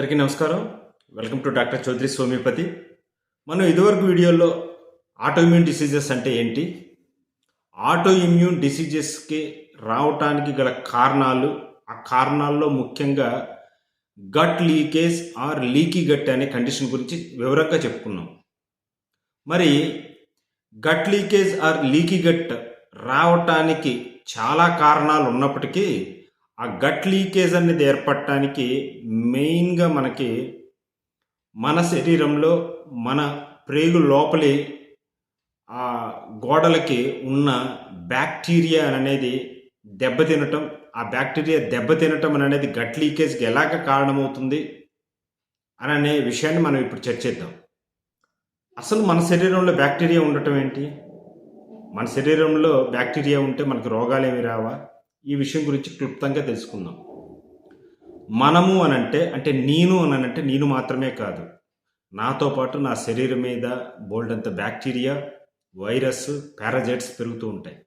అందరికీ నమస్కారం. Welcome to doctor Chowdary Somipathi. మనం ఇదివరకు వీడియోలో ఆటో ఇమ్యూన్ డిసీజెస్ అంటే ఏంటి? ఆటో ఇమ్యూన్ డిసీజెస్కి రావటానికి గల కారణాలు ఆ కారణాల్లో ముఖ్యంగా gut leakage or leaky gut అనే కండిషన్ గురించి వివరంగా చెప్పుకున్నాం. మరి gut leakage or leaky gut రావటానికి చాలా కారణాలు ఉన్నప్పటికీ ఆ గట్ లీకేజ్ అనేది ఏర్పడటానికి మెయిన్గా మనకి మన శరీరంలో మన ప్రేగు లోపలి ఆ గోడలకి ఉన్న బ్యాక్టీరియా అనేది దెబ్బతినటం ఆ బ్యాక్టీరియా దెబ్బతినటం అనేది గట్ లీకేజ్కి ఎలాగ కారణమవుతుంది అని అనే విషయాన్ని మనం ఇప్పుడు చర్చిద్దాం. అసలు మన శరీరంలో బ్యాక్టీరియా ఉండటం ఏంటి? మన శరీరంలో బ్యాక్టీరియా ఉంటే మనకు రోగాలు ఏమి రావా? ఈ విషయం గురించి క్లుప్తంగా తెలుసుకుందాం. మనము అనంటే అంటే నేను అనంటే నేను మాత్రమే కాదు. నాతో పాటు నా శరీరం మీద బోల్డంత బ్యాక్టీరియా వైరస్ పారాజైట్స్ పెరుగుతూ ఉంటాయి.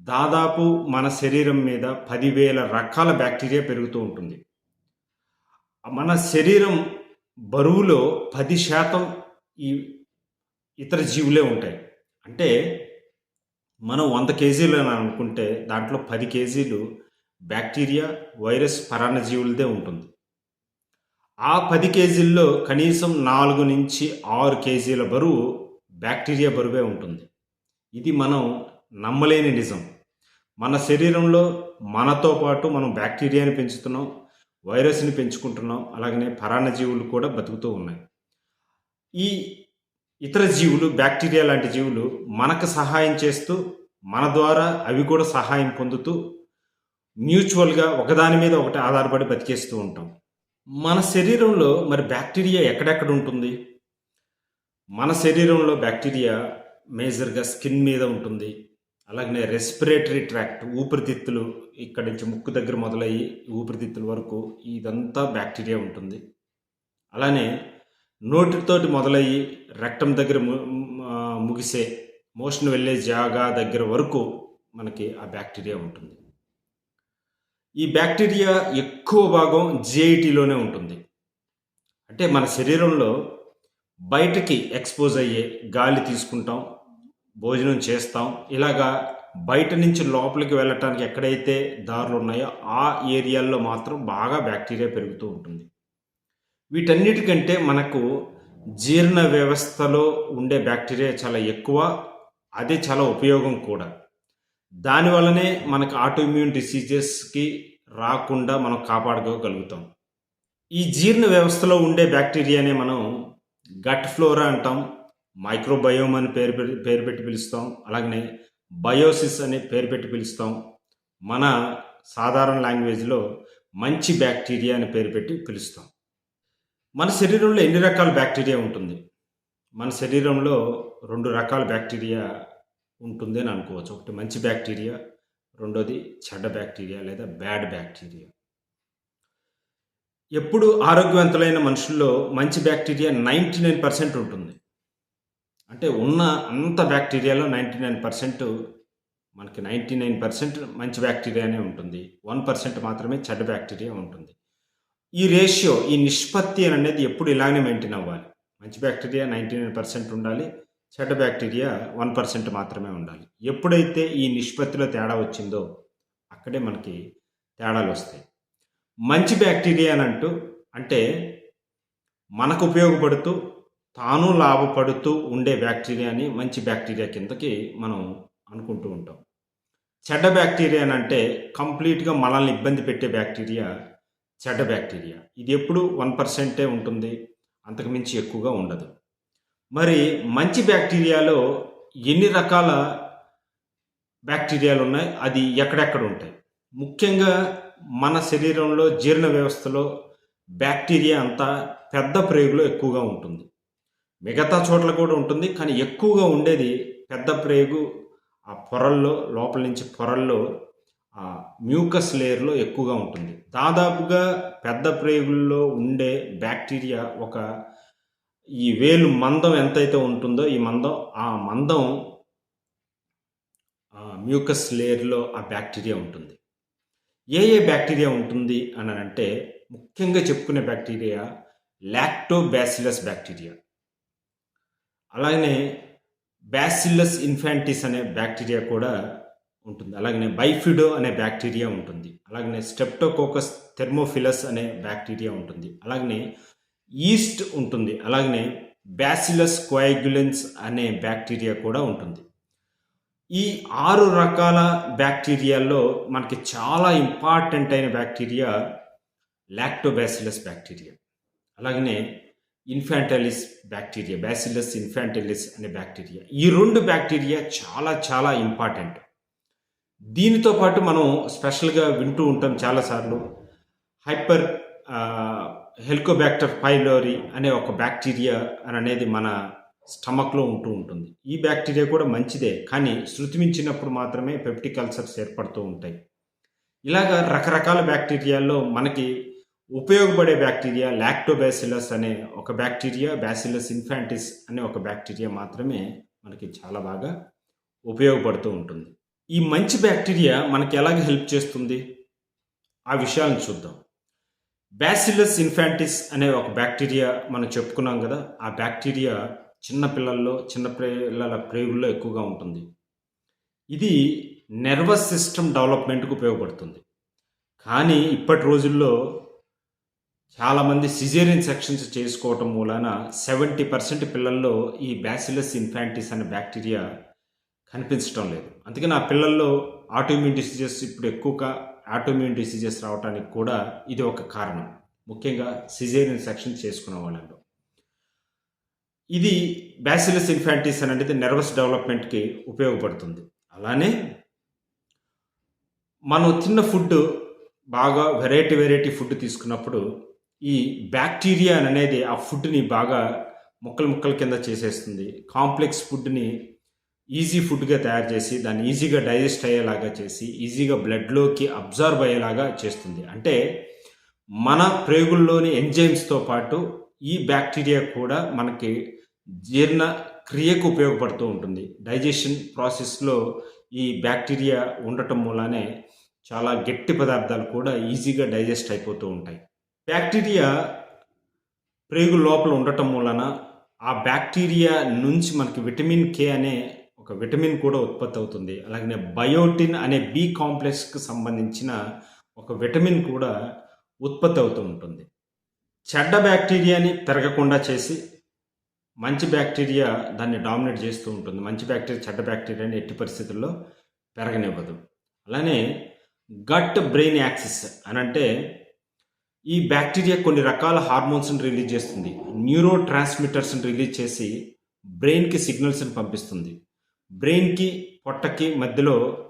దాదాపు మన శరీరం మీద పదివేల రకాల బ్యాక్టీరియా పెరుగుతూ ఉంటుంది. మన శరీరం బరువులో పది శాతం ఈ ఇతర జీవులే ఉంటాయి. అంటే మనం వంద కేజీలు అని అనుకుంటే దాంట్లో పది కేజీలు బ్యాక్టీరియా వైరస్ పరాన్నజీవులదే ఉంటుంది. ఆ పది కేజీల్లో కనీసం నాలుగు నుంచి ఆరు కేజీల బరువు బ్యాక్టీరియా బరువే ఉంటుంది. ఇది మనం నమ్మలేని నిజం. మన శరీరంలో మనతో పాటు మనం బ్యాక్టీరియాని పెంచుతున్నాం వైరస్ని పెంచుకుంటున్నాం అలాగనే పరాన్నజీవులు కూడా బతుకుతూ ఉన్నాయి. ఈ ఇతర జీవులు బ్యాక్టీరియా లాంటి జీవులు మనకు సహాయం చేస్తూ మన ద్వారా అవి కూడా సహాయం పొందుతూ మ్యూచువల్గా ఒకదాని మీద ఒకటి ఆధారపడి బతికేస్తూ ఉంటాం. మన శరీరంలో మరి బ్యాక్టీరియా ఎక్కడెక్కడ ఉంటుంది? మన శరీరంలో బ్యాక్టీరియా మేజర్గా స్కిన్ మీద ఉంటుంది. అలాగనే రెస్పిరేటరీ ట్రాక్ట్ ఊపిరితిత్తులు ఇక్కడి నుంచి ముక్కు దగ్గర మొదలయ్యి ఊపిరితిత్తుల వరకు ఇదంతా బ్యాక్టీరియా ఉంటుంది. అలానే నోటితోటి మొదలయ్యి రక్తం దగ్గర ము- ముగిసే మోషన్ వెళ్ళే జాగా దగ్గర వరకు మనకి ఆ బ్యాక్టీరియా ఉంటుంది. ఈ బ్యాక్టీరియా ఎక్కువ భాగం జిఐటీలోనే ఉంటుంది. అంటే మన శరీరంలో బయటకి ఎక్స్పోజ్ అయ్యే గాలి తీసుకుంటాం భోజనం చేస్తాం ఇలాగా బయట నుంచి లోపలికి వెళ్ళటానికి ఎక్కడైతే దారులు ఉన్నాయో ఆ ఏరియాల్లో మాత్రం బాగా బ్యాక్టీరియా పెరుగుతూ ఉంటుంది. వీటన్నిటికంటే మనకు జీర్ణ వ్యవస్థలో ఉండే బ్యాక్టీరియా చాలా ఎక్కువ అదే చాలా ఉపయోగం కూడా. దానివల్లనే మనకు ఆటోఇమ్యూన్ డిసీజెస్కి రాకుండా మనం కాపాడుకోగలుగుతాం. ఈ జీర్ణ వ్యవస్థలో ఉండే బ్యాక్టీరియానే మనం గట్ ఫ్లోరా అంటాం మైక్రోబయోమ్ అని పేరు పెట్టి పేరు పెట్టి పిలుస్తాం అలాగనే బయోసిస్ అని పేరు పెట్టి పిలుస్తాం. మన సాధారణ లాంగ్వేజ్లో మంచి బ్యాక్టీరియా అని పేరు పెట్టి పిలుస్తాం. మన శరీరంలో ఎన్ని రకాల బ్యాక్టీరియా ఉంటుంది? మన శరీరంలో రెండు రకాల బ్యాక్టీరియా ఉంటుంది అని అనుకోవచ్చు. ఒకటి మంచి బ్యాక్టీరియా రెండోది చెడ్డ బ్యాక్టీరియా లేదా బ్యాడ్ బ్యాక్టీరియా. ఎప్పుడు ఆరోగ్యవంతులైన మనుషుల్లో మంచి బ్యాక్టీరియా నైంటీ నైన్ పర్సెంట్ ఉంటుంది. అంటే ఉన్న అంత బ్యాక్టీరియాలో నైంటీ నైన్ పర్సెంట్ మనకి నైంటీ నైన్ పర్సెంట్ మంచి బ్యాక్టీరియానే ఉంటుంది. వన్ పర్సెంట్ మాత్రమే చెడ్డ బ్యాక్టీరియా ఉంటుంది. ఈ రేషియో ఈ నిష్పత్తి అనేది ఎప్పుడు ఇలానే మెయింటైన్ అవ్వాలి. మంచి బ్యాక్టీరియా నైంటీ నైన్ పర్సెంట్ ఉండాలి. చెడ్డ బ్యాక్టీరియా వన్ పర్సెంట్ మాత్రమే ఉండాలి. ఎప్పుడైతే ఈ నిష్పత్తిలో తేడా వచ్చిందో అక్కడే మనకి తేడాలు వస్తాయి. మంచి బ్యాక్టీరియా అని అంటూ అంటే మనకు ఉపయోగపడుతూ తాను లాభపడుతూ ఉండే బ్యాక్టీరియాని మంచి బ్యాక్టీరియా కిందకి మనం అనుకుంటూ ఉంటాం. చెడ్డ బ్యాక్టీరియా అని అంటే కంప్లీట్గా మనల్ని ఇబ్బంది పెట్టే బ్యాక్టీరియా చెడ్డ బ్యాక్టీరియా. ఇది ఎప్పుడు వన్ పర్సెంటే ఉంటుంది. అంతకు మించి ఎక్కువగా ఉండదు. మరి మంచి బ్యాక్టీరియాలో ఎన్ని రకాల బ్యాక్టీరియాలు ఉన్నాయి? అది ఎక్కడెక్కడ ఉంటాయి? ముఖ్యంగా మన శరీరంలో జీర్ణ వ్యవస్థలో బ్యాక్టీరియా అంతా పెద్ద ప్రేగులో ఎక్కువగా ఉంటుంది. మిగతా చోట్ల కూడా ఉంటుంది. కానీ ఎక్కువగా ఉండేది పెద్ద ప్రేగు ఆ పొరల్లో లోపల నుంచి పొరల్లో మ్యూకస్ లేయర్లో ఎక్కువగా ఉంటుంది. దాదాపుగా పెద్ద ప్రేగుల్లో ఉండే బ్యాక్టీరియా ఒక ఈ వేలు మందం ఎంతైతే ఉంటుందో ఈ మందం ఆ మందం మ్యూకస్ లేయర్లో ఆ బ్యాక్టీరియా ఉంటుంది. ఏ ఏ బ్యాక్టీరియా ఉంటుంది అని అంటే ముఖ్యంగా చెప్పుకునే బ్యాక్టీరియా లాక్టోబ్యాసిలస్ బ్యాక్టీరియా. అలాగనే బ్యాసిల్లస్ ఇన్ఫాంటిస్ అనే బ్యాక్టీరియా కూడా ఉంటుంది. అలాగనే బైఫిడో అనే బ్యాక్టీరియా ఉంటుంది. అలాగనే స్టెప్టోకోకస్ థెర్మోఫిలస్ అనే బ్యాక్టీరియా ఉంటుంది. అలాగనే ఈస్ట్ ఉంటుంది. అలాగనే బ్యాసిలస్ కోయాగ్యులెన్స్ అనే బ్యాక్టీరియా కూడా ఉంటుంది. ఈ ఆరు రకాల బ్యాక్టీరియాల్లో మనకి చాలా ఇంపార్టెంట్ అయిన బ్యాక్టీరియా లాక్టోబాసిలస్ బ్యాక్టీరియా. అలాగనే ఇన్ఫాంటలిస్ బ్యాక్టీరియా బ్యాసిలస్ ఇన్ఫాంటలిస్ అనే బ్యాక్టీరియా. ఈ రెండు బ్యాక్టీరియా చాలా చాలా ఇంపార్టెంట్. దీనితో పాటు మనం స్పెషల్గా వింటూ ఉంటాం చాలాసార్లు హైపర్ హెల్కోబ్యాక్టర్ పైలోరి అనే ఒక బ్యాక్టీరియా అని అనేది మన స్టమక్లో ఉంటూ ఉంటుంది. ఈ బ్యాక్టీరియా కూడా మంచిదే కానీ శృతి మించినప్పుడు మాత్రమే పెప్టిక్ అల్సర్స్ ఏర్పడుతూ ఉంటాయి. ఇలాగ రకరకాల బ్యాక్టీరియాల్లో మనకి ఉపయోగపడే బ్యాక్టీరియా లాక్టోబాసిలస్ అనే ఒక బ్యాక్టీరియా బ్యాసిలస్ ఇన్ఫాంటిస్ అనే ఒక బ్యాక్టీరియా మాత్రమే మనకి చాలా బాగా ఉపయోగపడుతూ ఉంటుంది. ఈ మంచి బ్యాక్టీరియా మనకి ఎలాగ హెల్ప్ చేస్తుంది? ఆ విషయాలను చూద్దాం. బ్యాసిలస్ ఇన్ఫాంటిస్ అనే ఒక బ్యాక్టీరియా మనం చెప్పుకున్నాం కదా ఆ బ్యాక్టీరియా చిన్న పిల్లల్లో చిన్న పిల్లల ప్రేగుల్లో ఎక్కువగా ఉంటుంది. ఇది నర్వస్ సిస్టమ్ డెవలప్మెంట్కి ఉపయోగపడుతుంది. కానీ ఇప్పటి రోజుల్లో చాలామంది సిజేరియన్ సెక్షన్స్ చేసుకోవటం మూలాన సెవెంటీ పర్సెంట్ పిల్లల్లో ఈ బ్యాసిలస్ ఇన్ఫాంటిస్ అనే బ్యాక్టీరియా కనిపించడం లేదు. అందుకే నా పిల్లల్లో ఆటోమ్యూన్ డిసీజెస్ ఇప్పుడు ఎక్కువగా ఆటోమ్యూన్ డిసీజెస్ రావడానికి కూడా ఇది ఒక కారణం. ముఖ్యంగా సిజేరియన్ సెక్షన్ చేసుకునే వాళ్ళలో ఇది బ్యాసిలస్ ఇన్ఫాంటిస్ అనేది నర్వస్ డెవలప్మెంట్కి ఉపయోగపడుతుంది. అలానే మనం తిన్న ఫుడ్ బాగా వెరైటీ వెరైటీ ఫుడ్ తీసుకున్నప్పుడు ఈ బ్యాక్టీరియా అనేది ఆ ఫుడ్ని బాగా ముక్కలు ముక్కల కింద చేసేస్తుంది. కాంప్లెక్స్ ఫుడ్ని ఈజీ ఫుడ్గా తయారు చేసి దాన్ని ఈజీగా డైజెస్ట్ అయ్యేలాగా చేసి ఈజీగా బ్లడ్లోకి అబ్జర్వ్ అయ్యేలాగా చేస్తుంది. అంటే మన ప్రేగుల్లోని ఎంజైమ్స్తో పాటు ఈ బ్యాక్టీరియా కూడా మనకి జీర్ణ క్రియకు ఉపయోగపడుతూ ఉంటుంది. డైజెషన్ ప్రాసెస్లో ఈ బ్యాక్టీరియా ఉండటం మూలానే చాలా గట్టి పదార్థాలు కూడా ఈజీగా డైజెస్ట్ అయిపోతూ ఉంటాయి. బ్యాక్టీరియా ప్రేగు లోపల ఉండటం మూలన ఆ బ్యాక్టీరియా నుంచి మనకి విటమిన్ కే అనే ఒక విటమిన్ కూడా ఉత్పత్తి అవుతుంది. అలాగే బయోటిన్ అనే బి కాంప్లెక్స్కి సంబంధించిన ఒక విటమిన్ కూడా ఉత్పత్తి అవుతూ ఉంటుంది. చెడ్డ బ్యాక్టీరియాని పెరగకుండా చేసి మంచి బ్యాక్టీరియా దాన్ని డామినేట్ చేస్తూ ఉంటుంది. మంచి బ్యాక్టీరియా చెడ్డ బ్యాక్టీరియాని ఎట్టి పరిస్థితుల్లో పెరగనివ్వదు. అలానే గట్ బ్రెయిన్ యాక్సిస్ అని అంటే ఈ బ్యాక్టీరియా కొన్ని రకాల హార్మోన్స్ని రిలీజ్ చేస్తుంది. న్యూరో ట్రాన్స్మిటర్స్ని రిలీజ్ చేసి బ్రెయిన్కి సిగ్నల్స్ని పంపిస్తుంది. బ్రెయిన్కి పొట్టకి మధ్యలో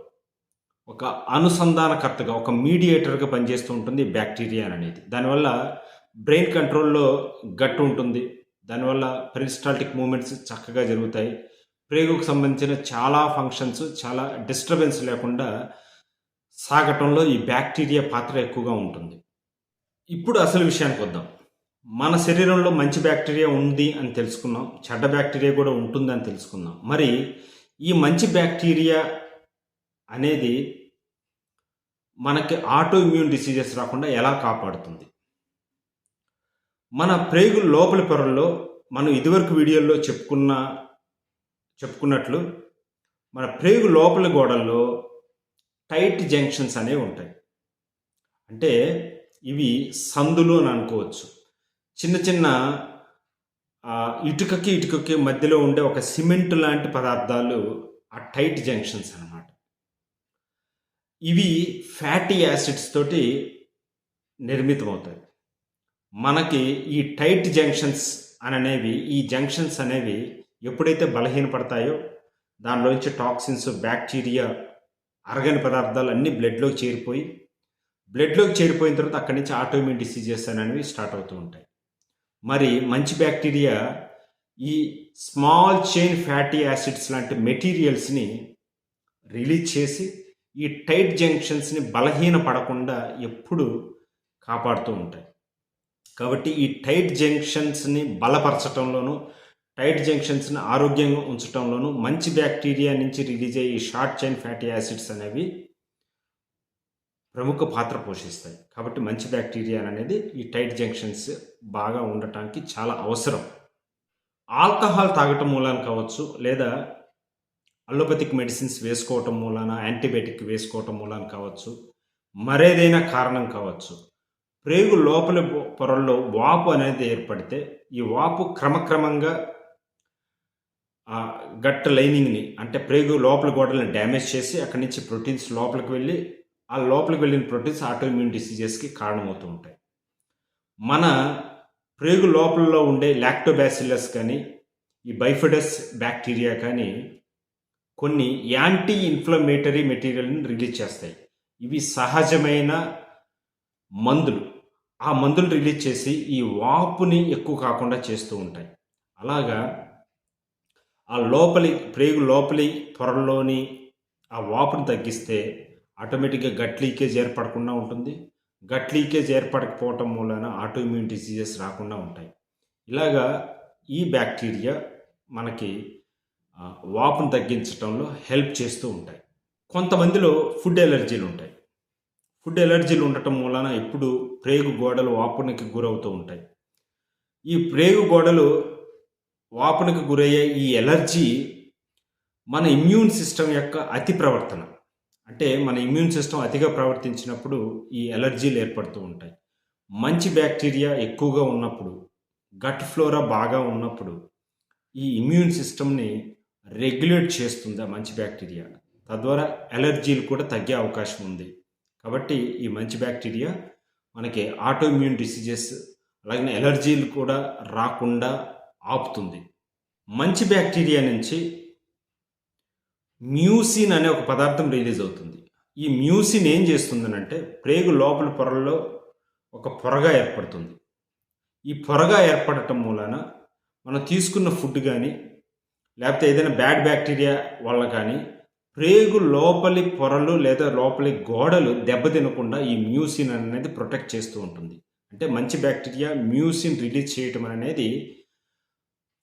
ఒక అనుసంధానకర్తగా ఒక మీడియేటర్గా పనిచేస్తూ ఉంటుంది బ్యాక్టీరియా అనేది. దానివల్ల బ్రెయిన్ కంట్రోల్లో గట్టు ఉంటుంది. దానివల్ల పెరిస్టాల్టిక్ మూమెంట్స్ చక్కగా జరుగుతాయి. ప్రేగుకు సంబంధించిన చాలా ఫంక్షన్స్ చాలా డిస్టర్బెన్స్ లేకుండా సాగటంలో ఈ బ్యాక్టీరియా పాత్ర ఎక్కువగా ఉంటుంది. ఇప్పుడు అసలు విషయానికి వద్దాం. మన శరీరంలో మంచి బ్యాక్టీరియా ఉంది అని తెలుసుకున్నాం. చెడ్డ బ్యాక్టీరియా కూడా ఉంటుంది అని తెలుసుకున్నాం. మరి ఈ మంచి బ్యాక్టీరియా అనేది మనకి ఆటో ఇమ్యూన్ డిసీజెస్ రాకుండా ఎలా కాపాడుతుంది? మన ప్రేగు లోపలి పొరల్లో మనం ఇదివరకు వీడియోల్లో చెప్పుకున్న చెప్పుకున్నట్లు మన ప్రేగు లోపలి గోడల్లో టైట్ జంక్షన్స్ అనేవి ఉంటాయి. అంటే ఇవి సందులు అని అనుకోవచ్చు. చిన్న చిన్న ఇటుకకి ఇటుకకి మధ్యలో ఉండే ఒక సిమెంట్ లాంటి పదార్థాలు ఆ టైట్ జంక్షన్స్ అనమాట ఇవి ఫ్యాటీ యాసిడ్స్ తోటి నిర్మితమవుతాయి. మనకి ఈ టైట్ జంక్షన్స్ అనేవి ఈ జంక్షన్స్ అనేవి ఎప్పుడైతే బలహీనపడతాయో దానిలోంచి టాక్సిన్స్ బ్యాక్టీరియా అరగని పదార్థాలు అన్నీ బ్లడ్లోకి చేరిపోయి బ్లడ్లోకి చేరిపోయిన తర్వాత అక్కడి నుంచి ఆటోమిన్ డిసీజెస్ అనేవి స్టార్ట్ అవుతూ ఉంటాయి. మరి మంచి బ్యాక్టీరియా ఈ స్మాల్ చైన్ ఫ్యాటీ యాసిడ్స్ లాంటి మెటీరియల్స్ని రిలీజ్ చేసి ఈ టైట్ జంక్షన్స్ని బలహీన పడకుండా ఎప్పుడు కాపాడుతూ ఉంటాయి. కాబట్టి ఈ టైట్ జంక్షన్స్ని బలపరచడంలోనూ టైట్ జంక్షన్స్ని ఆరోగ్యంగా ఉంచడంలోనూ మంచి బ్యాక్టీరియా నుంచి రిలీజ్ అయ్యే ఈ షార్ట్ చైన్ ఫ్యాటీ యాసిడ్స్ అనేవి ప్రముఖ పాత్ర పోషిస్తాయి. కాబట్టి మంచి బ్యాక్టీరియా అనేది ఈ టైట్ జంక్షన్స్ బాగా ఉండటానికి చాలా అవసరం. ఆల్కహాల్ తాగటం మూలాన కావచ్చు లేదా అలోపతిక్ మెడిసిన్స్ వేసుకోవటం మూలాన యాంటీబయాటిక్ వేసుకోవటం మూలాన కావచ్చు మరేదైనా కారణం కావచ్చు. ప్రేగు లోపల పొరల్లో వాపు అనేది ఏర్పడితే ఈ వాపు క్రమక్రమంగా ఆ గట్ లైనింగ్ని అంటే ప్రేగు లోపల గోడలను డ్యామేజ్ చేసి అక్కడి నుంచి ప్రోటీన్స్ లోపలికి వెళ్ళి ఆ లోపలికి వెళ్ళిన ప్రోటీన్స్ ఆటోఇమ్యూన్ డిసీజెస్కి కారణమవుతూ ఉంటాయి. మన ప్రేగు లోపలలో ఉండే లాక్టోబాసిల్లస్ కానీ ఈ బైఫిడస్ బ్యాక్టీరియా కానీ కొన్ని యాంటీ ఇన్ఫ్లమేటరీ మెటీరియల్ని రిలీజ్ చేస్తాయి. ఇవి సహజమైన మందులు. ఆ మందులు రిలీజ్ చేసి ఈ వాపుని ఎక్కువ కాకుండా చేస్తూ ఉంటాయి. అలాగా ఆ లోపలి ప్రేగు లోపలి త్వరలోని ఆ వాపును తగ్గిస్తే ఆటోమేటిక్గా గట్ లీకేజ్ ఏర్పడకుండా ఉంటుంది. గట్ లీకేజ్ ఏర్పడకపోవటం మూలన ఆటోఇమ్యూన్ డిసీజెస్ రాకుండా ఉంటాయి. ఇలాగా ఈ బ్యాక్టీరియా మనకి వాపును తగ్గించడంలో హెల్ప్ చేస్తూ ఉంటాయి. కొంతమందిలో ఫుడ్ ఎలర్జీలు ఉంటాయి. ఫుడ్ ఎలర్జీలు ఉండటం మూలన ఎప్పుడు ప్రేగు గోడలు వాపునికి గురవుతూ ఉంటాయి. ఈ ప్రేగు గోడలు వాపునికి గురయ్యే ఈ ఎలర్జీ మన ఇమ్యూన్ సిస్టమ్ యొక్క అతి ప్రవర్తన అంటే మన ఇమ్యూన్ సిస్టమ్ అతిగా ప్రవర్తించినప్పుడు ఈ ఎలర్జీలు ఏర్పడుతూ ఉంటాయి. మంచి బ్యాక్టీరియా ఎక్కువగా ఉన్నప్పుడు గట్ ఫ్లోరా బాగా ఉన్నప్పుడు ఈ ఇమ్యూన్ సిస్టమ్ని రెగ్యులేట్ చేస్తుంది ఆ మంచి బ్యాక్టీరియా తద్వారా ఎలర్జీలు కూడా తగ్గే అవకాశం ఉంది. కాబట్టి ఈ మంచి బ్యాక్టీరియా మనకి ఆటో ఇమ్యూన్ డిసీజెస్ అలాగే ఎలర్జీలు కూడా రాకుండా ఆపుతుంది. మంచి బ్యాక్టీరియా నుంచి మ్యూసిన్ అనే ఒక పదార్థం రిలీజ్ అవుతుంది. ఈ మ్యూసిన్ ఏం చేస్తుందనంటే ప్రేగు లోపల పొరల్లో ఒక పొరగా ఏర్పడుతుంది. ఈ పొరగా ఏర్పడటం మూలాన మనం తీసుకున్న ఫుడ్ కానీ లేకపోతే ఏదైనా బ్యాడ్ బ్యాక్టీరియా వల్ల కానీ ప్రేగు లోపలి పొరలు లేదా లోపలి గోడలు దెబ్బతినకుండా ఈ మ్యూసిన్ అనేది ప్రొటెక్ట్ చేస్తూ ఉంటుంది. అంటే మంచి బ్యాక్టీరియా మ్యూసిన్ రిలీజ్ చేయటం అనేది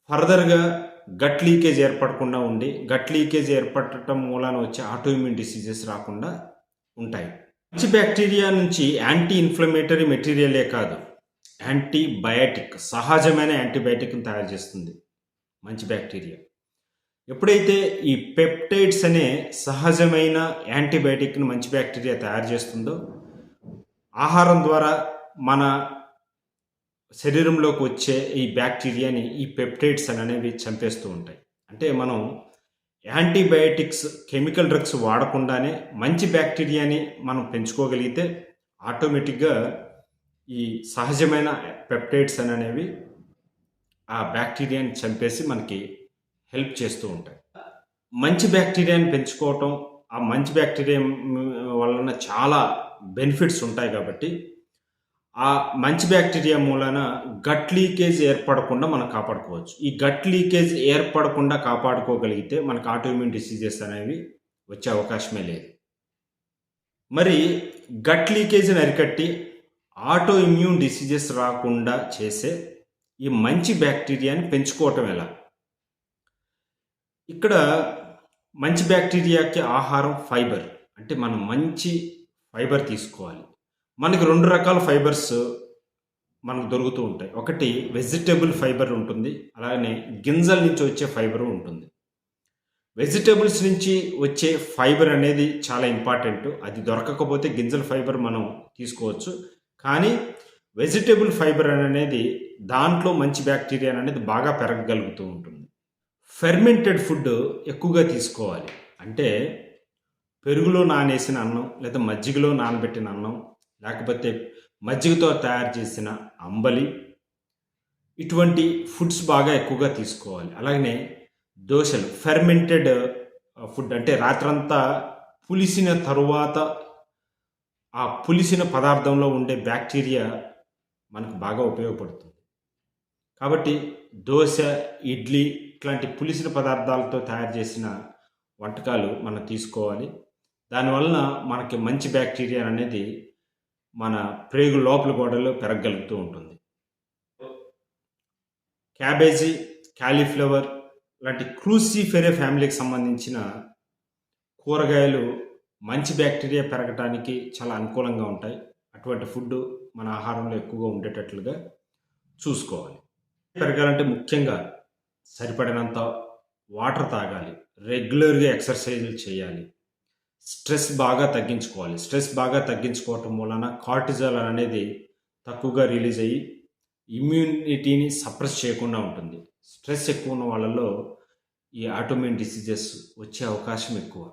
ఫర్దర్గా గట్ లీకేజ్ ఏర్పడకుండా ఉండి గట్ లీకేజ్ ఏర్పడటం మూలాన వచ్చే ఆటోఇమ్యూన్ డిసీజెస్ రాకుండా ఉంటాయి. మంచి బ్యాక్టీరియా నుంచి యాంటీ ఇన్ఫ్లమేటరీ మెటీరియలే కాదు యాంటీబయాటిక్ సహజమైన యాంటీబయాటిక్ని తయారు చేస్తుంది మంచి బ్యాక్టీరియా ఎప్పుడైతే ఈ పెప్టైడ్స్ అనే సహజమైన యాంటీబయాటిక్ని మంచి బ్యాక్టీరియా తయారు చేస్తుందో ఆహారం ద్వారా మన శరీరంలోకి వచ్చే ఈ బ్యాక్టీరియాని ఈ పెప్టైడ్స్ అని అనేవి చంపేస్తూ ఉంటాయి. అంటే మనం యాంటీబయాటిక్స్ కెమికల్ డ్రగ్స్ వాడకుండానే మంచి బ్యాక్టీరియాని మనం పెంచుకోగలిగితే ఆటోమేటిక్గా ఈ సహజమైన పెప్టైడ్స్ అని అనేవి ఆ బ్యాక్టీరియాని చంపేసి మనకి హెల్ప్ చేస్తూ ఉంటాయి. మంచి బ్యాక్టీరియాని పెంచుకోవటం ఆ మంచి బ్యాక్టీరియా వలన చాలా బెనిఫిట్స్ ఉంటాయి కాబట్టి ఆ మంచి బ్యాక్టీరియా మూలన గట్ లీకేజ్ ఏర్పడకుండా మనం కాపాడుకోవచ్చు. ఈ గట్ లీకేజ్ ఏర్పడకుండా కాపాడుకోగలిగితే మనకు ఆటోఇమ్యూన్ డిసీజెస్ అనేవి వచ్చే అవకాశమే లేదు. మరి గట్ లీకేజ్ని అరికట్టి ఆటో ఇమ్యూన్ డిసీజెస్ రాకుండా చేసే ఈ మంచి బ్యాక్టీరియాని పెంచుకోవటం ఎలా? ఇక్కడ మంచి బ్యాక్టీరియాకి ఆహారం ఫైబర్ అంటే మనం మంచి ఫైబర్ తీసుకోవాలి. మనకి రెండు రకాల ఫైబర్స్ మనకు దొరుకుతూ ఉంటాయి. ఒకటి వెజిటేబుల్ ఫైబర్ ఉంటుంది. అలాగే గింజల నుంచి వచ్చే ఫైబర్ ఉంటుంది. వెజిటేబుల్స్ నుంచి వచ్చే ఫైబర్ అనేది చాలా ఇంపార్టెంట్. అది దొరకకపోతే గింజల ఫైబర్ మనం తీసుకోవచ్చు. కానీ వెజిటేబుల్ ఫైబర్ అనేది దాంట్లో మంచి బ్యాక్టీరియా అనేది బాగా పెరగగలుగుతూ ఉంటుంది. ఫెర్మెంటెడ్ ఫుడ్ ఎక్కువగా తీసుకోవాలి. అంటే పెరుగులో నానేసిన అన్నం లేదా మజ్జిగలో నానబెట్టిన అన్నం లేకపోతే మజ్జిగతో తయారు చేసిన అంబలి ఇటువంటి ఫుడ్స్ బాగా ఎక్కువగా తీసుకోవాలి. అలాగనే దోశలు ఫెర్మెంటెడ్ ఫుడ్ అంటే రాత్రంతా పులిసిన తరువాత ఆ పులిసిన పదార్థంలో ఉండే బ్యాక్టీరియా మనకు బాగా ఉపయోగపడుతుంది. కాబట్టి దోశ ఇడ్లీ ఇట్లాంటి పులిసిన పదార్థాలతో తయారు చేసిన వంటకాలు మనం తీసుకోవాలి. దానివలన మనకి మంచి బ్యాక్టీరియా అనేది మన ప్రేగు లోపల గోడలో పెరగగలుగుతూ ఉంటుంది. క్యాబేజీ క్యాలీఫ్లవర్ లాంటి క్రూసిఫెరే ఫ్యామిలీకి సంబంధించిన కూరగాయలు మంచి బ్యాక్టీరియా పెరగటానికి చాలా అనుకూలంగా ఉంటాయి. అటువంటి ఫుడ్ మన ఆహారంలో ఎక్కువగా ఉండేటట్లుగా చూసుకోవాలి. పెరగాలంటే ముఖ్యంగా సరిపడినంత వాటర్ తాగాలి. రెగ్యులర్గా ఎక్సర్సైజులు చేయాలి. స్ట్రెస్ బాగా తగ్గించుకోవాలి. స్ట్రెస్ బాగా తగ్గించుకోవటం వలన కార్టిజాల్ అనేది తక్కువగా రిలీజ్ అయ్యి ఇమ్యూనిటీని సప్రెస్ చేయకుండా ఉంటుంది. స్ట్రెస్ ఎక్కువ ఉన్న వాళ్ళలో ఈ ఆటోమేన్ డిసీజెస్ వచ్చే అవకాశం ఎక్కువ.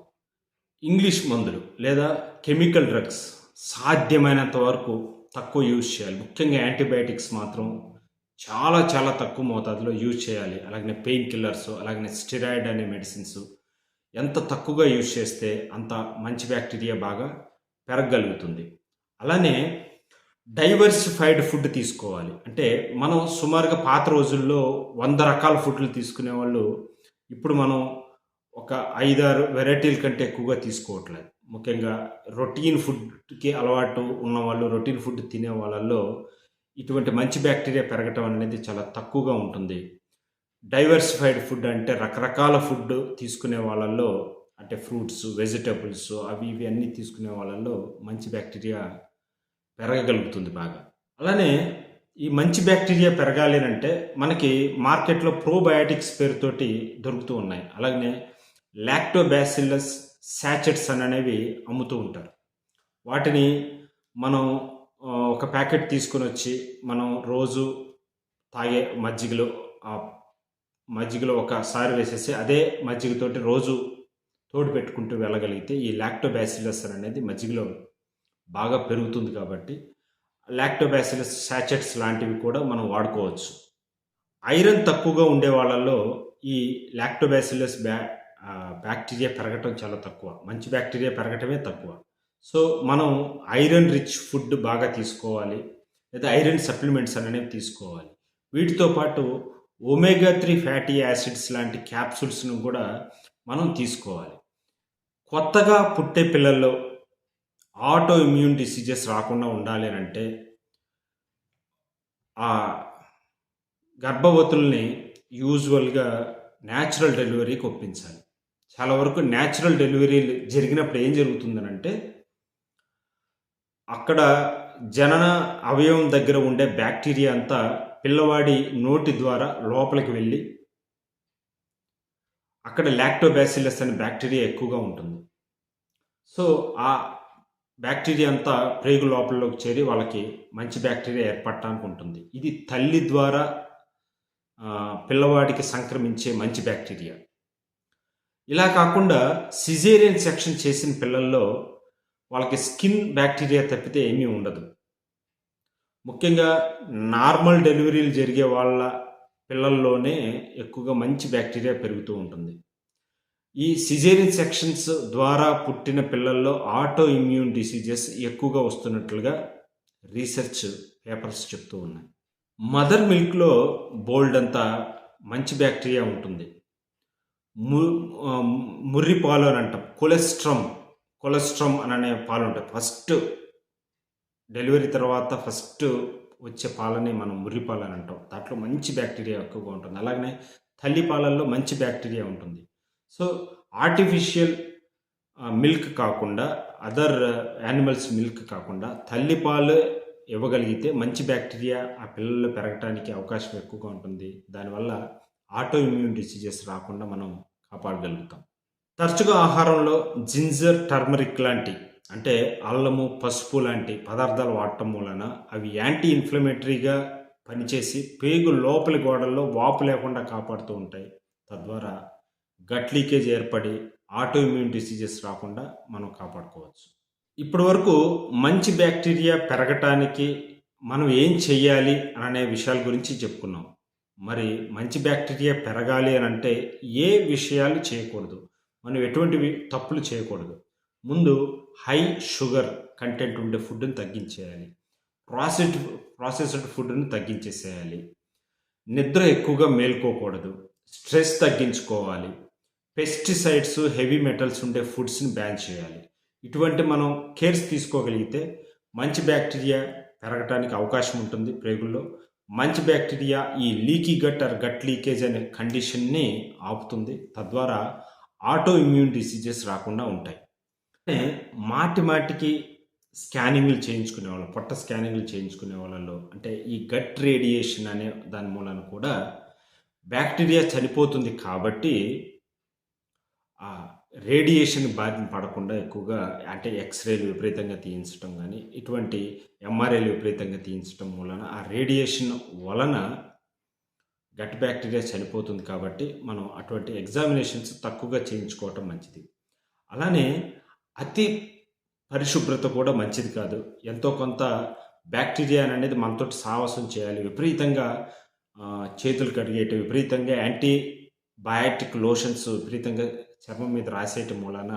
ఇంగ్లీష్ మందులు లేదా కెమికల్ డ్రగ్స్ సాధ్యమైనంత వరకు తక్కువ యూజ్ చేయాలి. ముఖ్యంగా యాంటీబయాటిక్స్ మాత్రం చాలా చాలా తక్కువ మోతాదులో యూజ్ చేయాలి. అలాగనే పెయిన్ కిల్లర్స్ అలాగనే స్టిరాయిడ్ అనే మెడిసిన్స్ ఎంత తక్కువగా యూజ్ చేస్తే అంత మంచి బ్యాక్టీరియా బాగా పెరగగలుగుతుంది. అలానే డైవర్సిఫైడ్ ఫుడ్ తీసుకోవాలి. అంటే మనం సుమారుగా పాత రోజుల్లో వంద రకాల ఫుడ్లు తీసుకునే వాళ్ళు ఇప్పుడు మనం ఒక ఐదారు వెరైటీల కంటే ఎక్కువగా తీసుకోవట్లేదు. ముఖ్యంగా రొటీన్ ఫుడ్కి అలవాటు ఉన్న వాళ్ళు రొటీన్ ఫుడ్ తినే వాళ్ళల్లో ఇటువంటి మంచి బ్యాక్టీరియా పెరగటం అనేది చాలా తక్కువగా ఉంటుంది. డైవర్సిఫైడ్ ఫుడ్ అంటే రకరకాల ఫుడ్ తీసుకునే వాళ్ళల్లో అంటే ఫ్రూట్స్ వెజిటబుల్స్ అవి ఇవి అన్నీ తీసుకునే వాళ్ళల్లో మంచి బ్యాక్టీరియా పెరగగలుగుతుంది బాగా. అలానే ఈ మంచి బ్యాక్టీరియా పెరగాలి అంటే మనకి మార్కెట్లో ప్రోబయాటిక్స్ పేరుతోటి దొరుకుతూ ఉన్నాయి. అలాగనే లాక్టోబ్యాసిల్లస్ శాచెట్స్ అనేవి అమ్ముతూ ఉంటారు. వాటిని మనం ఒక ప్యాకెట్ తీసుకొని వచ్చి మనం రోజు తాగే మజ్జిగలో మజ్జిగలో ఒకసారి వేసేసి అదే మజ్జిగతోటి రోజు తోడు పెట్టుకుంటూ వెళ్ళగలిగితే ఈ లాక్టోబ్యాసిలస్ అనేది మజ్జిగలో బాగా పెరుగుతుంది కాబట్టి లాక్టోబ్యాసిలస్ శాచెట్స్ లాంటివి కూడా మనం వాడుకోవచ్చు. ఐరన్ తక్కువగా ఉండే వాళ్ళల్లో ఈ లాక్టోబ్యాసిలస్ బ్యా బ్యాక్టీరియా పెరగటం చాలా తక్కువ. మంచి బ్యాక్టీరియా పెరగటమే తక్కువ. సో మనం ఐరన్ రిచ్ ఫుడ్ బాగా తీసుకోవాలి. లేదా ఐరన్ సప్లిమెంట్స్ అనేవి తీసుకోవాలి. వీటితో పాటు ఒమేగా త్రీ ఫ్యాటీ యాసిడ్స్ లాంటి క్యాప్సూల్స్ను కూడా మనం తీసుకోవాలి. కొత్తగా పుట్టే పిల్లల్లో ఆటో ఇమ్యూన్ డిసీజెస్ రాకుండా ఉండాలి అని అంటే ఆ గర్భవతుల్ని యూజువల్గా న్యాచురల్ డెలివరీకి ఒప్పించాలి. చాలా వరకు న్యాచురల్ డెలివరీలు జరిగినప్పుడు ఏం జరుగుతుందనంటే అక్కడ జనన అవయవం దగ్గర ఉండే బ్యాక్టీరియా అంతా పిల్లవాడి నోటి ద్వారా లోపలికి వెళ్ళి అక్కడ లాక్టోబాసిల్లస్ అనే బ్యాక్టీరియా ఎక్కువగా ఉంటుంది. సో ఆ బ్యాక్టీరియా అంతా ప్రేగు లోపలలోకి చేరి వాళ్ళకి మంచి బ్యాక్టీరియా ఏర్పడటానికి ఉంటుంది. ఇది తల్లి ద్వారా పిల్లవాడికి సంక్రమించే మంచి బ్యాక్టీరియా ఇలా కాకుండా సిజేరియన్ సెక్షన్ చేసిన పిల్లల్లో వాళ్ళకి స్కిన్ బ్యాక్టీరియా తప్పితే ఏమీ ఉండదు. ముఖ్యంగా నార్మల్ డెలివరీలు జరిగే వాళ్ళ పిల్లల్లోనే ఎక్కువగా మంచి బ్యాక్టీరియా పెరుగుతూ ఉంటుంది. ఈ సిజేరియన్ సెక్షన్స్ ద్వారా పుట్టిన పిల్లల్లో ఆటో ఇమ్యూన్ డిసీజెస్ ఎక్కువగా వస్తున్నట్లుగా రీసెర్చ్ పేపర్స్ చెప్తూ ఉన్నాయి. మదర్ మిల్క్లో బోల్డ్ అంతా మంచి బ్యాక్టీరియా ఉంటుంది. ము ఆ, ముర్రి పాలు అని అంటాం. కొలెస్ట్రమ్ కొలెస్ట్రమ్ అనే పాలు ఉంటాయి. ఫస్ట్ డెలివరీ తర్వాత ఫస్ట్ వచ్చే పాలనే మనం ముర్రి పాలని అంటాం. దాంట్లో మంచి బ్యాక్టీరియా ఎక్కువగా ఉంటుంది. అలాగనే తల్లి పాలల్లో మంచి బ్యాక్టీరియా ఉంటుంది. సో ఆర్టిఫిషియల్ మిల్క్ కాకుండా అదర్ యానిమల్స్ మిల్క్ కాకుండా తల్లి పాలు ఇవ్వగలిగితే మంచి బ్యాక్టీరియా ఆ పిల్లల్లో పెరగటానికి అవకాశం ఎక్కువగా ఉంటుంది. దానివల్ల ఆటో ఇమ్యూన్ డిసీజెస్ రాకుండా మనం కాపాడగలుగుతాం. తరచుగా ఆహారంలో జింజర్ టర్మరిక్ లాంటి అంటే అల్లము పసుపు లాంటి పదార్థాలు వాడటం వలన అవి యాంటీ ఇన్ఫ్లమేటరీగా పనిచేసి పేగు లోపలి గోడల్లో వాపు లేకుండా కాపాడుతూ ఉంటాయి. తద్వారా గట్ లీకేజ్ ఏర్పడి ఆటో ఇమ్యూన్ డిసీజెస్ రాకుండా మనం కాపాడుకోవచ్చు. ఇప్పటి వరకు మంచి బ్యాక్టీరియా పెరగటానికి మనం ఏం చెయ్యాలి అనే విషయాల గురించి చెప్పుకున్నాం. మరి మంచి బ్యాక్టీరియా పెరగాలి అని అంటే ఏ విషయాలు చేయకూడదు? మనం ఎటువంటివి తప్పులు చేయకూడదు? ముందు హై షుగర్ కంటెంట్ ఉండే ఫుడ్ని తగ్గించేయాలి. ప్రాసెస్డ్ ప్రాసెస్డ్ ఫుడ్ని తగ్గించేసేయాలి. నిద్ర ఎక్కువగా మేల్కోకూడదు. స్ట్రెస్ తగ్గించుకోవాలి. పెస్టిసైడ్స్ హెవీ మెటల్స్ ఉండే ఫుడ్స్ని బ్యాన్ చేయాలి. ఇటువంటి మనం కేర్స్ తీసుకోగలిగితే మంచి బ్యాక్టీరియా పెరగటానికి అవకాశం ఉంటుంది ప్రేగుల్లో. మంచి బ్యాక్టీరియా ఈ leaky gut or gut leakage అనే కండిషన్ని ఆపుతుంది. తద్వారా ఆటో ఇమ్యూన్ డిసీజెస్ రాకుండా ఉంటాయి. మాటి మాటికి స్కానింగ్లు చేయించుకునే వాళ్ళు పొట్ట స్కానింగ్లు చేయించుకునే వాళ్ళలో అంటే ఈ గట్ రేడియేషన్ అనే దాని మూలన కూడా బ్యాక్టీరియా చనిపోతుంది కాబట్టి ఆ రేడియేషన్ బారిన పడకుండా ఎక్కువగా అంటే ఎక్స్రేలు విపరీతంగా తీయించడం కానీ ఇటువంటి ఎంఆర్ఐలు విపరీతంగా తీయించడం వలన ఆ రేడియేషన్ వలన గట్ బ్యాక్టీరియా చనిపోతుంది కాబట్టి మనం అటువంటి ఎగ్జామినేషన్స్ తక్కువగా చేయించుకోవటం మంచిది. అలానే అతి పరిశుభ్రత కూడా మంచిది కాదు. ఎంతో కొంత బ్యాక్టీరియా అనేది మనతో సాహసం చేయాలి. విపరీతంగా చేతులు కడిగేటి విపరీతంగా యాంటీ బయాటిక్ లోషన్స్ విపరీతంగా చర్మం మీద రాసేయటం మూలాన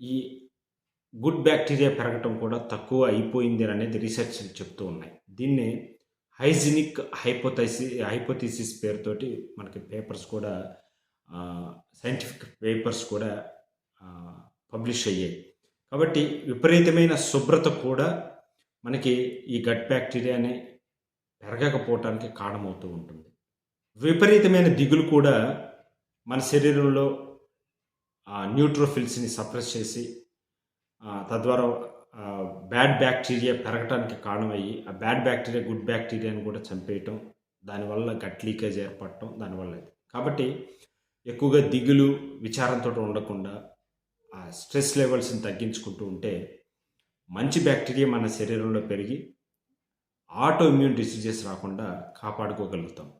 ఈ గుడ్ బ్యాక్టీరియా పెరగటం కూడా తక్కువ అయిపోయింది అనేది రీసెర్చ్ చెప్తూ ఉన్నాయి. దీన్ని హైజినిక్ హైపోథైసి హైపోథీసిస్ పేరుతోటి మనకి పేపర్స్ కూడా సైంటిఫిక్ పేపర్స్ కూడా పబ్లిష్ అయ్యాయి కాబట్టి విపరీతమైన శుభ్రత కూడా మనకి ఈ గట్ బ్యాక్టీరియాని పెరగకపోవటానికి కారణమవుతూ ఉంటుంది. విపరీతమైన దిగులు కూడా మన శరీరంలో న్యూట్రోఫిల్స్ని సప్రెస్ చేసి తద్వారా బ్యాడ్ బ్యాక్టీరియా పెరగటానికి కారణమయ్యి ఆ బ్యాడ్ బ్యాక్టీరియా గుడ్ బ్యాక్టీరియాని కూడా చంపేయటం దానివల్ల గట్ లీకేజ్ ఏర్పడటం దానివల్ల కాబట్టి ఎక్కువగా దిగులు విచారంతో ఉండకుండా ఆ స్ట్రెస్ లెవెల్స్ని తగ్గించుకుంటూ ఉంటే మంచి బ్యాక్టీరియా మన శరీరంలో పెరిగి ఆటో ఇమ్యూన్ డిసీజెస్ రాకుండా కాపాడుకోగలుగుతాం.